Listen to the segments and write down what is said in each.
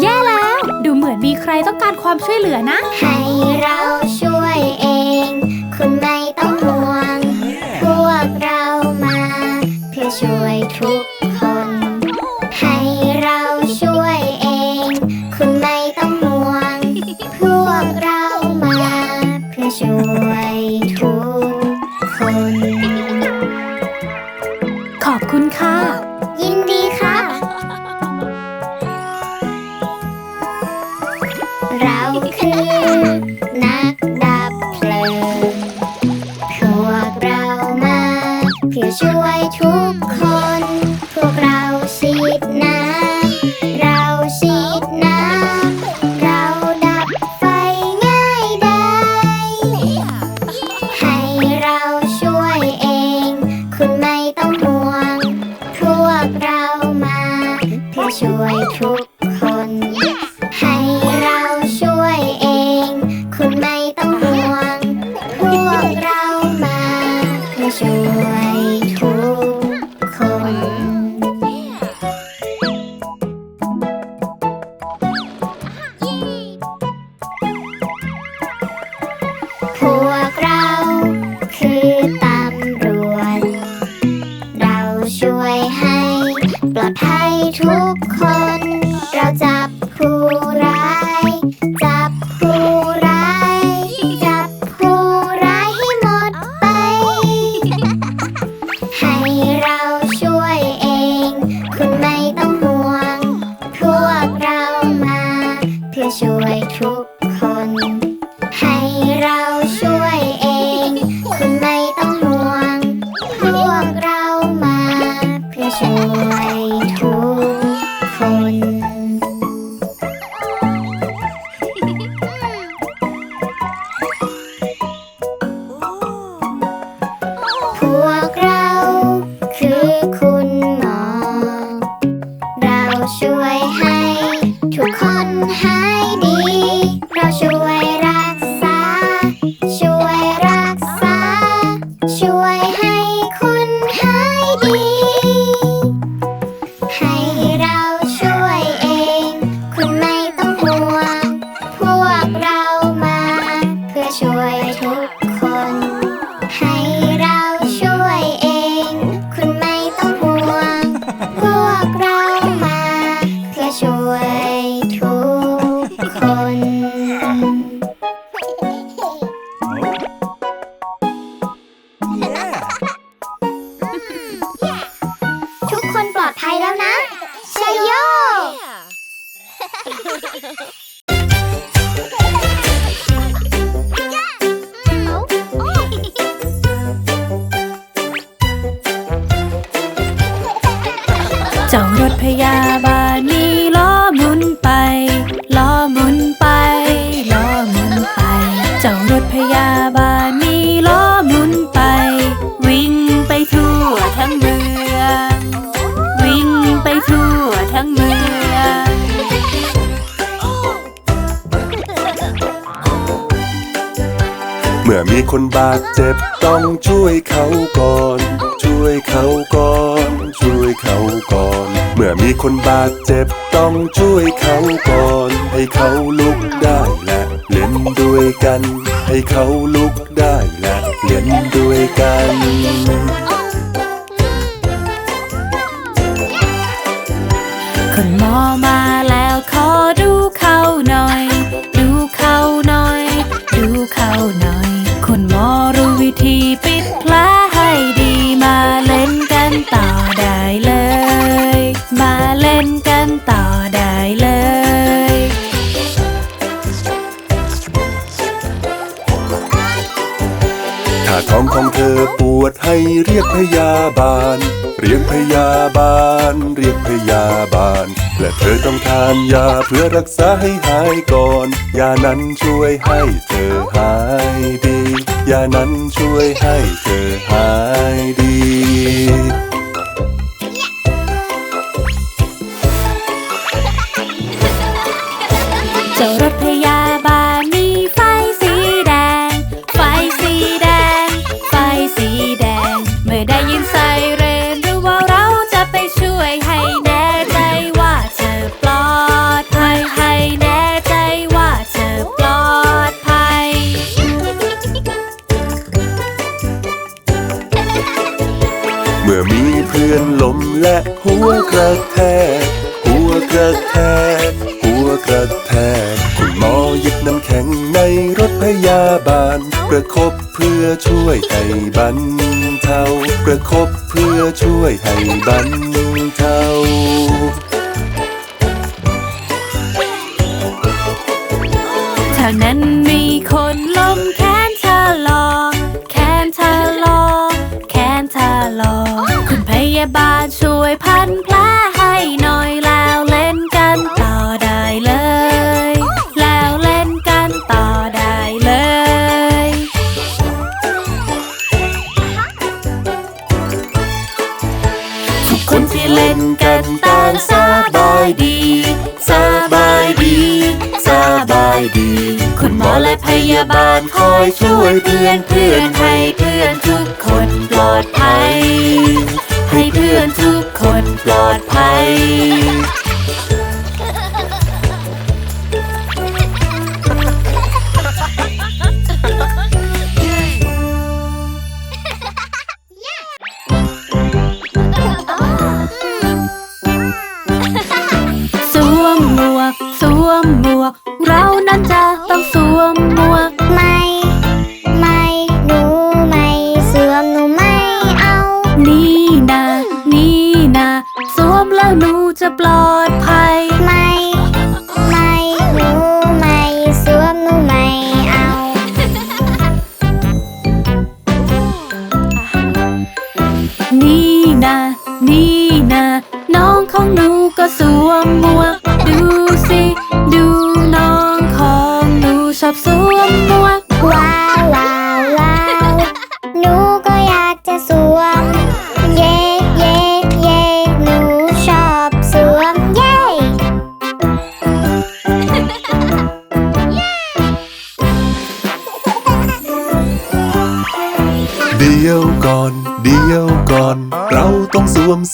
แย่แล้ว ดูเหมือนมีใครต้องการความช่วยเหลือนะ ให้เรา คือนักดา มีคนบาดเจ็บต้องช่วยเขาก่อน ช่วยเขาก่อน ช่วยเขาก่อน เมื่อมีคนบาดเจ็บต้องช่วยเขาก่อน ให้เขาลุกได้และเล่นด้วยกัน ให้เขาลุกได้และเล่นด้วยกันคนหมอมาแล้ว และเธอต้องทานยาเพื่อรักษาให้หายก่อน ยานั้นช่วยให้เธอหายดี ยานั้นช่วยให้เธอหายดีาบาลช่วยพันแผลให้หน่อยแล้วเล่นกันต่อได้เลย แล้วเล่นกันต่อได้เลย ทุกคนที่เล่นกันต่างสบายดีสบายดีสบายดี คุณหมอและพยาบาลคอยช่วยเพื่อนเพื่อนให้เพื่อนทุกคนปลอดภัย ให้เพื่อนทุกคนปลอดภัย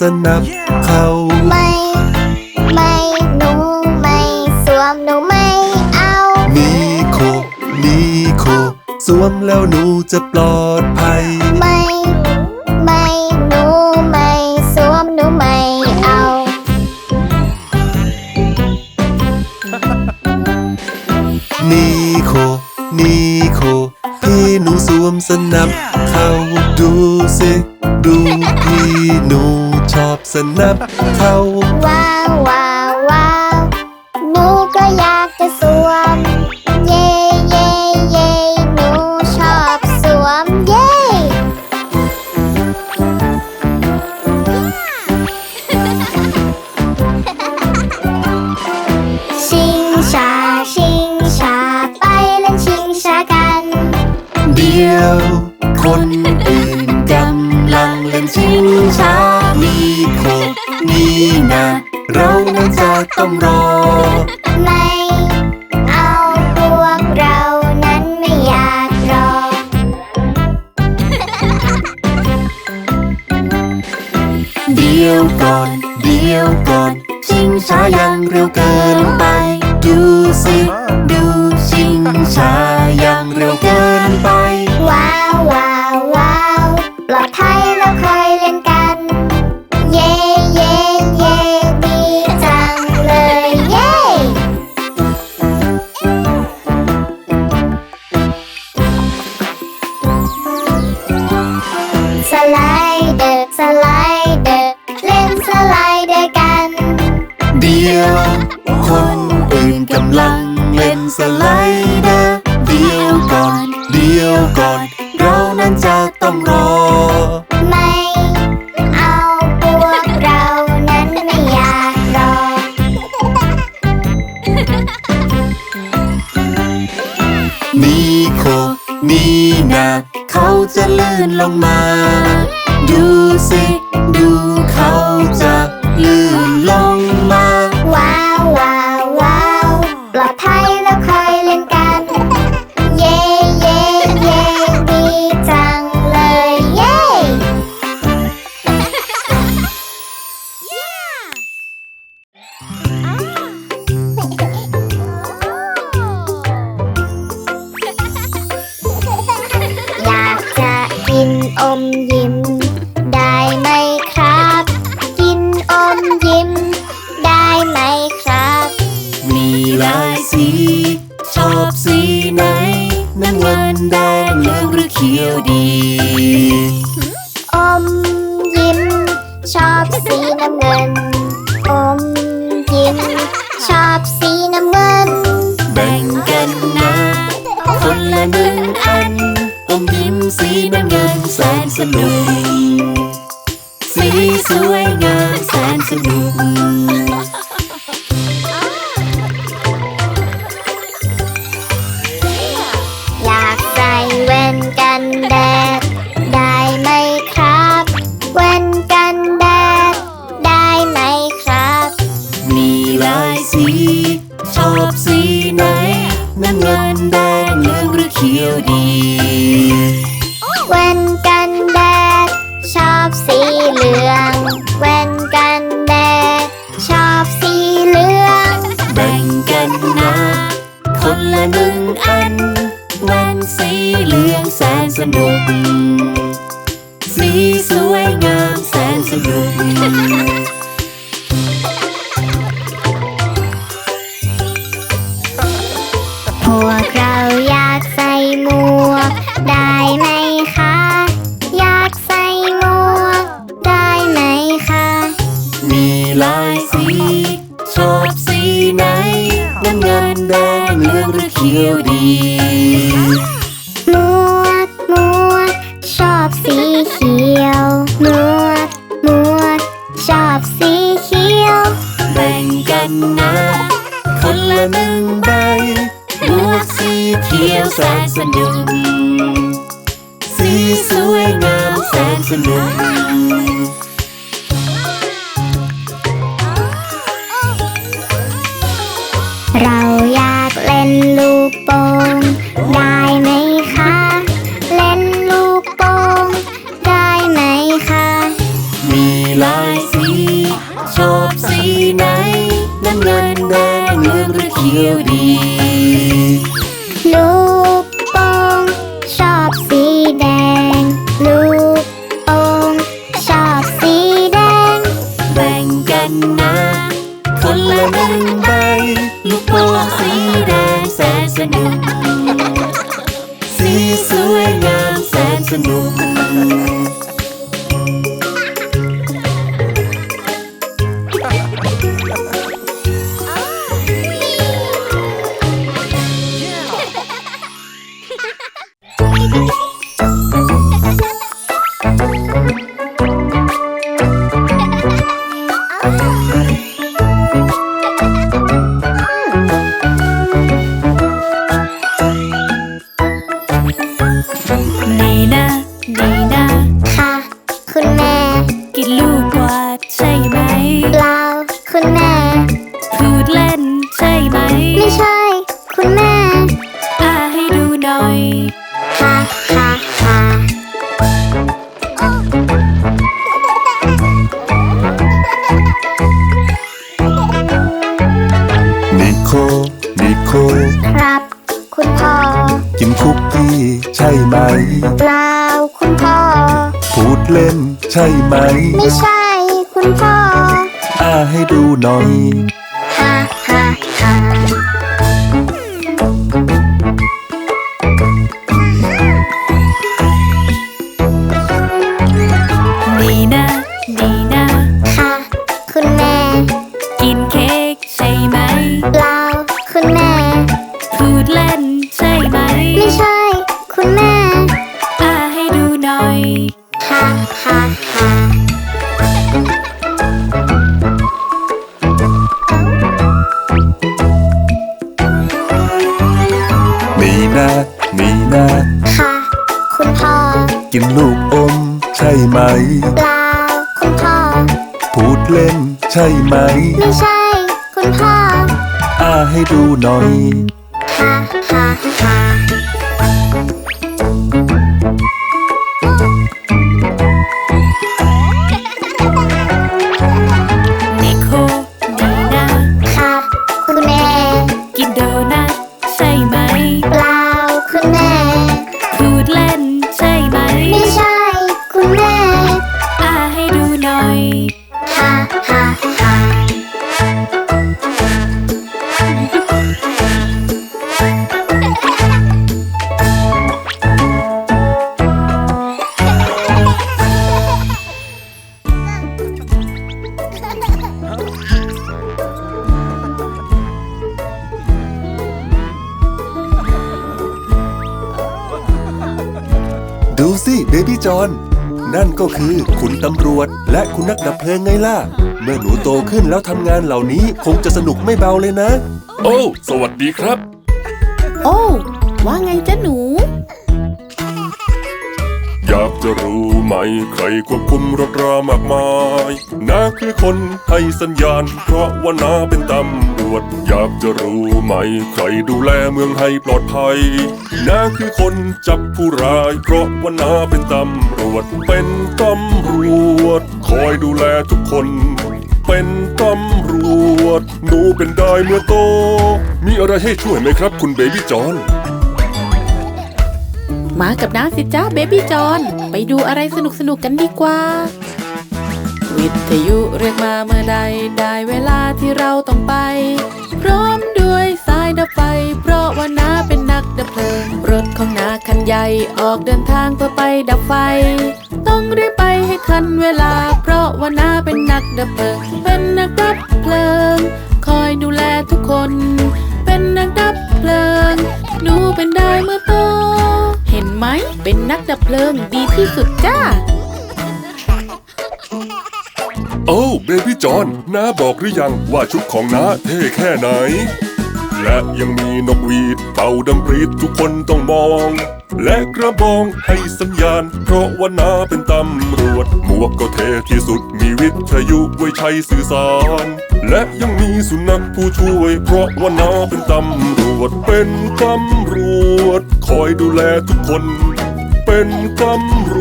สนับเข่าไม่ ไม่หนูไม่สวมหนูไม่เอานีโคนีโค สวมแล้วหนูจะปลอดภัย ไม่ ไม่หนูไม่สวมหนูไม่เอานีโคนีโคพี่หนูสวมสนับ อบ นีนาเรานั้นจะต้องรอ ไม่เอาพวกเรานั้นไม่อยากรอ เดี๋ยวก่อน เดี๋ยวก่อน ชิงช้ายังเร็วเกินไป ดูสิ ดูชิงช้ายังเร็วเกินไป ว้าวว้าวว้ นกำลังเล่นสไลเดอร์เดียวก่อนเดียวก่อน เรานั้นจะต้องรอ ไม่เอาพวกเรานั้นไม่อยากรอนี่โค นีนา เขาจะลื่นลงมา ดูสิ ดู มสีน้ำเงินแสนสนุก สีสวยงามแสนสนุก เหลืองแสนสนุก สีสวยงามแสนสนุก เขียวแสนสนุก สีสวยงามแสนสนุก สีสวยงามแสนสนุก เล่น ใช่ไหม ไม่ใช่ คุณพ่ออาให้ดูหน่อย ฮ่าฮ่าฮ่า 就努力。 นนั่นก็คือคุณตำรวจ และคุณนักดับเพลิงไงล่ะ เมื่อหนูโตขึ้นแล้วทำงานเหล่านี้คงจะสนุกไม่เบาเลยนะ โอ้ สวัสดีครับ โอ้ ว่าไงจ๊ะหนูอยาก จะรู้ไหม ใครควบคุมรถรามากมายนาคือคนให้สัญญาณ เพราะว่านาเป็นตำรวจ อยากจะรู้ไหม ใครดูแลเมืองให้ปลอดภัยนาคือคนจับผู้ร้าย เพราะว่านาเป็นตำรวจ เป็นตำรวจ คอยดูแลทุกคนเป็นตำรวจ หนูเป็นได้เมื่อโต มีอะไรให้ช่วยไหมครับ คุณเบบี้จอน มากับน้าสิจ้าเบบี้จอนไปดูอะไรสนุกสนุกๆกันดีกว่า วิทยุเรียกมาเมื่อใด ได้เวลาที่เราต้องไป พร้อมด้วยสายดับไฟ เพราะว่าน้าเป็นนักดับเพลิง รถของน้าคันใหญ่ออกเดินทางเพื่อไปดับไฟ ต้องรีบไปให้ทันเวลา เพราะว่าน้าเป็นนักดับเพลิง เป็นนักดับเพลิง คอยดูแลทุกคน เป็นนักดับเพลิง หนูเป็นได้เมื่อโต เห็นไหมเป็นนักดับเพลิงดีที่สุดจ้า โอ้เบบี้จอนน้าบอกหรือยังว่าชุดของน้าเท่แค่ไหน และยังมีนกหวีดเป่าดำปรีดทุกคนต้องมอง และกระบองให้สัญญาณ เพราะว่านาเป็นตำรวจ หมวกก็เท่ที่สุดมีวิทยุไว้ใช้สื่อสาร และยังมีสุนัขผู้ช่วย เพราะว่านาเป็นตำรวจ เป็นตำรวจ คอยดูแลทุกคน เป็นตำร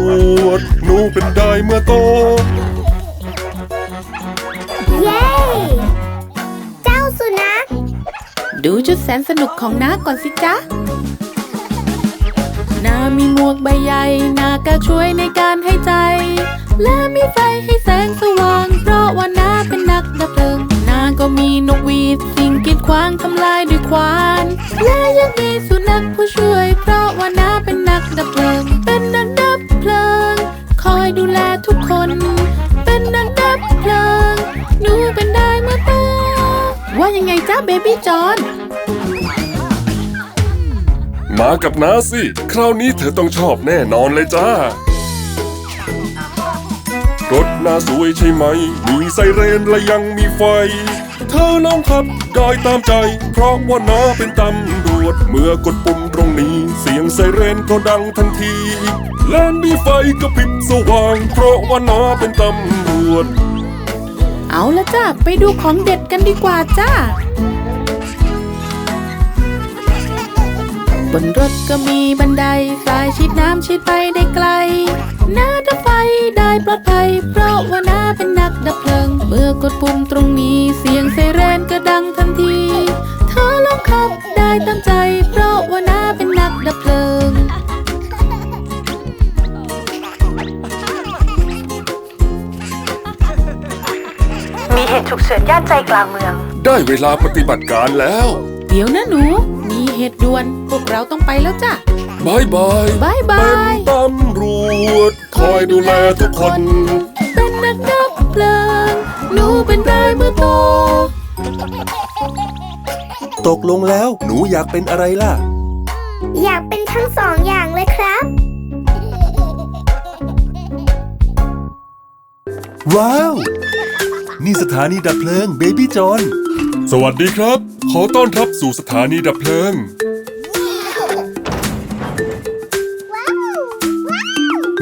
วจหนูเป็นได้เมื่อโต ดูชุดแสนสนุกของน้าก่อนสิจ๊ะน้ามีหมวกใบใหญ่น้าก็ช่วยในการให้ใจ และมีไฟให้แสงสว่าง เพราะว่าน้าเป็นนักดับเพลิงน้าก็มีนกหวีดสิ่งกีดขวางทำลายด้วยควาน และยังมีสุนัขผู้ช่วย เพราะว่าน้าเป็นนักดับเพลิง ยังไงจ้าเบบี้จอนมากับน้าสิ คราวนี้เธอต้องชอบแน่นอนเลยจ้า รถน่าสวยใช่ไหม มีไซเรนและยังมีไฟ เธอลองขับได้ตามใจ เพราะว่าน้าเป็นตำรวจ เมื่อกดปุ่มตรงนี้ เสียงไซเรนก็ดังทันทีและมีไฟกระพริบสว่าง เพราะว่าน้าเป็นตำรวจ เอาละจ้าไปดูของเด็ดกันดีกว่าจ้า บนรถก็มีบันไดสายชิดน้ำชิดไปได้ไกล หน้าดับไฟได้ปลอดภัย เพราะว่าน้าเป็นนักดับเพลิง เมื่อกดปุ่มตรงนี้เสียงไซเรนก็ดังทันที เธอลองขับได้ตามใจเพ ฉุกเฉินย่านใจกลางเมือง ได้เวลาปฏิบัติการแล้ว เดี๋ยวนะหนู มีเหตุด่วน พวกเราต้องไปแล้วจ้ะบายบายบายบาเป็นยตำรวจ คอยดูแลทุกคน เป็นนักดับเพลิงหนูเป็นได้เมื่อโต ตกลงแล้วหนูอยากเป็นอะไรล่ะ อยากเป็นทั้งสองอย่างเลยครับ ว้าว นี่สถานีดับเพลิงเบบี้จอนสวัสดีครับ ขอต้อนรับสู่สถานีดับเพลิง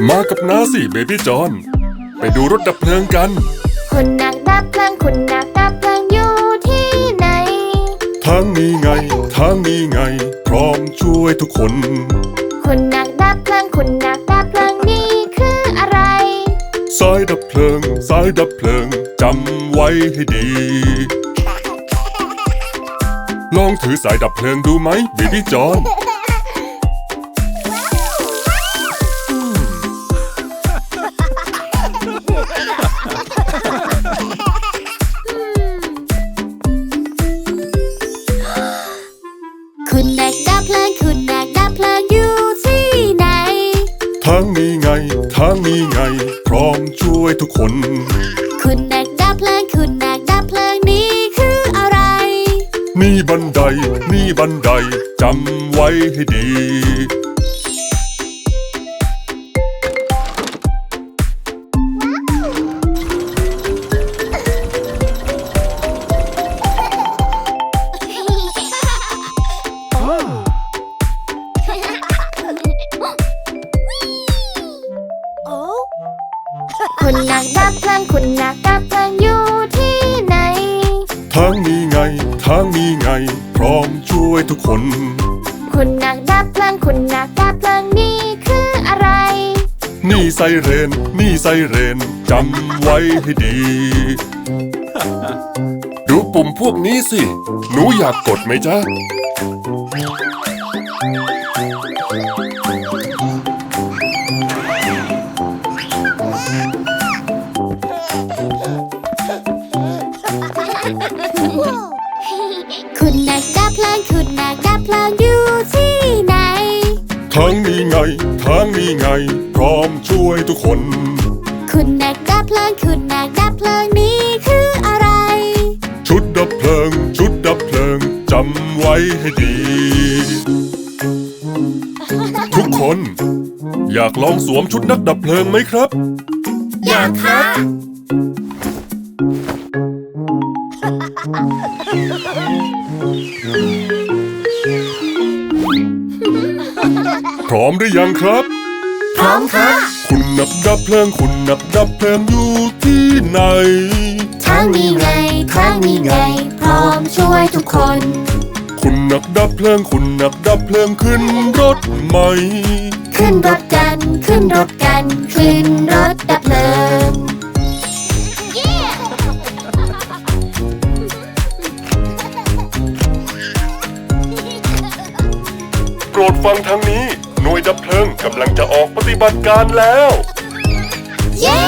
มากับน้าสิเบบี้จอนไปดูรถดับเพลิงกัน คุณนักดับเพลิงคุณนักดับเพลิงอยู่ที่ไหน ทางนี้ไง ทางนี้ไง พร้อมช่วยทุกคน คุณนักดับเพลิงคุณนักายดับเพลิง สายดับเพลิง จำไว้ให้ดี ลองถือสายดับเพลิงดูไหมเบบี้จอน จำไว้ให้ดี เรนจำไว้ให้ดี ดูปุ่มพวกนี้สิ หนูอยากกดไหมจ๊ะ คุณนักดับเพลิงคุณนักดับเพลิงอยู่ที่ไหน ทางนี้ไง ทางนี้ไง พร้อมช่วยทุกคน ให้ดี ทุกคน อยากลองสวมชุดนักดับเพลิงไหมครับ อยากค่ะพร้อมหรือยังครับ พร้อมค่ะคุณนักดับเพลิง คุณนักดับเพลิงอยู่ที่ไหน ทางนี้ไง ทางนี้ไง พร้อมช่วยทุกคน คุณนักดับเพลิง คุณนักดับเพลิงขึ้นรถไหม ขึ้นรถกัน ขึ้นรถกัน ขึ้นรถดับเพลิง โปรดฟังทางนี้ หน่วยดับเพลิงกำลังจะออกปฏิบัติการแล้ว เย้